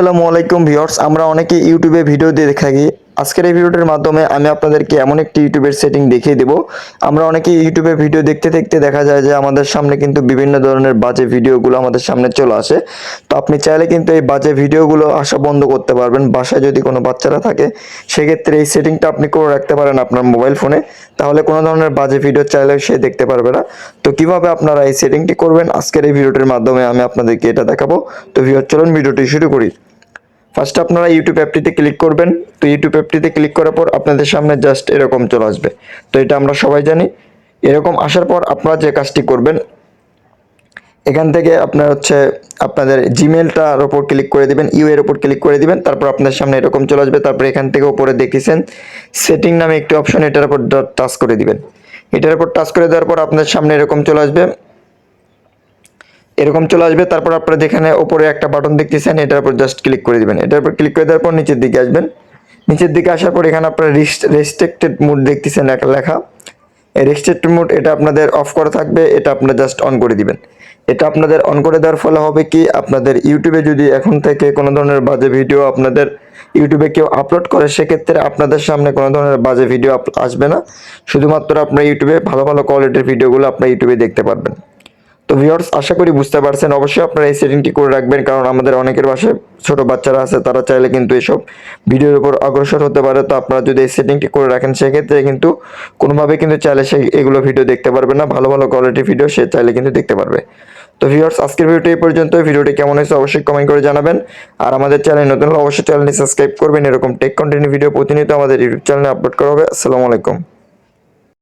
আসসালামু আলাইকুম ভিউয়ার্স, আমরা অনেকে ইউটিউবে ভিডিও দিয়ে থাকি। আজকের এই ভিডিওটির মাধ্যমে আমি আপনাদেরকে এমন একটি ইউটিউবের সেটিং দেখিয়ে দেব। আমরা অনেকে ইউটিউবে ভিডিও দেখতে দেখতে দেখা যায় যে আমাদের সামনে কিন্তু বিভিন্ন ধরনের বাজে ভিডিওগুলো আমাদের সামনে চলে আসে। তো আপনি চাইলে কিন্তু এই বাজে ভিডিওগুলো আসা বন্ধ করতে পারবেন। বাসায় যদি কোনো বাচ্চারা থাকে, সেক্ষেত্রে এই সেটিংটা আপনি করে রাখতে পারেন আপনার মোবাইল ফোনে তাহলে কোনো ধরনের বাজে ভিডিও চাইলে সে দেখতে পারবে না। তো কীভাবে আপনারা এই সেটিংটি করবেন, আজকের এই ভিডিওটির মাধ্যমে আমি আপনাদেরকে এটা দেখাবো। তো ভিউয়ার চলুন ভিডিওটি শুরু করি। ফার্স্ট আপনারা ইউটিউব অ্যাপটিতে ক্লিক করবেন। তো ইউটিউব অ্যাপটিতে ক্লিক করার পর আপনাদের সামনে জাস্ট এরকম চলে আসবে। তো এটা আমরা সবাই জানি। এরকম আসার পর আপনারা যে কাজটি করবেন, এখান থেকে আপনার হচ্ছে আপনাদের জিমেলটার ওপর ক্লিক করে দিবেন ইউ এর ওপর ক্লিক করে দিবেন, তারপর আপনার সামনে এরকম চলে আসবে। তারপর এখান থেকে উপরে দেখেছেন সেটিং নামে একটি অপশন এটার উপর টাচ করে দিবেন। এটার উপর টাচ করে দেওয়ার পর আপনার সামনে এরকম চলে আসবে। এরকম চলে আসবে, তারপর আপনারা যেখানে ওপরে একটা বাটন দেখতেছেন, এটার উপর জাস্ট ক্লিক করে দিবেন। এটার উপর ক্লিক করে দেওয়ার পর নিচের দিকে আসবেন। নিচের দিকে আসার পর এখানে আপনারা রেস্ট্রিক্টেড মুড দেখতেছেন একটা লেখা। এই রেস্ট্রিক্টেড মুড এটা আপনাদের অফ করা থাকবে, এটা আপনারা জাস্ট অন করে দিবেন। এটা আপনাদের অন করে দেওয়ার ফলে হবে কি, আপনাদের ইউটিউবে যদি এখন থেকে কোনো ধরনের বাজে ভিডিও আপনাদের ইউটিউবে কেউ আপলোড করে, সেক্ষেত্রে আপনাদের সামনে কোনো ধরনের বাজে ভিডিও আসবে না। শুধুমাত্র আপনার ইউটিউবে ভালো ভালো কোয়ালিটির ভিডিওগুলো আপনার ইউটিউবে দেখতে পারবেন। তো ভিউয়ার্স আশা করি বুঝতে পারছেন। অবশ্যই আপনারা এই সেটিংটি করে রাখবেন, কারণ আমাদের অনেকের বাসায় ছোট বাচ্চারা আছে, তারা চাইলে কিন্তু এসব ভিডিওর উপর অগ্রসর হতে পারে। তো আপনারা যদি এই সেটিংটি করে রাখেন, সেক্ষেত্রে কিন্তু কোনোভাবে কিন্তু চাইলে সে এগুলো ভিডিও দেখতে পারবে না। ভালো ভালো কোয়ালিটির ভিডিও সে চাইলে কিন্তু দেখতে পারবে। তো ভিউয়ার্স আজকের ভিডিওটি এই পর্যন্ত। ভিডিওটি কেমন হয়েছে অবশ্যই কমেন্ট করে জানাবেন। আর আমাদের চ্যানেল নতুন হলে অবশ্যই চ্যানেলটি সাবস্ক্রাইব করবেন। এরকম টেক কন্টেন্ট ভিডিও প্রতিনিয়ত আমাদের ইউটিউব চ্যানেলে আপলোড করা হবে। আসসালামু আলাইকুম।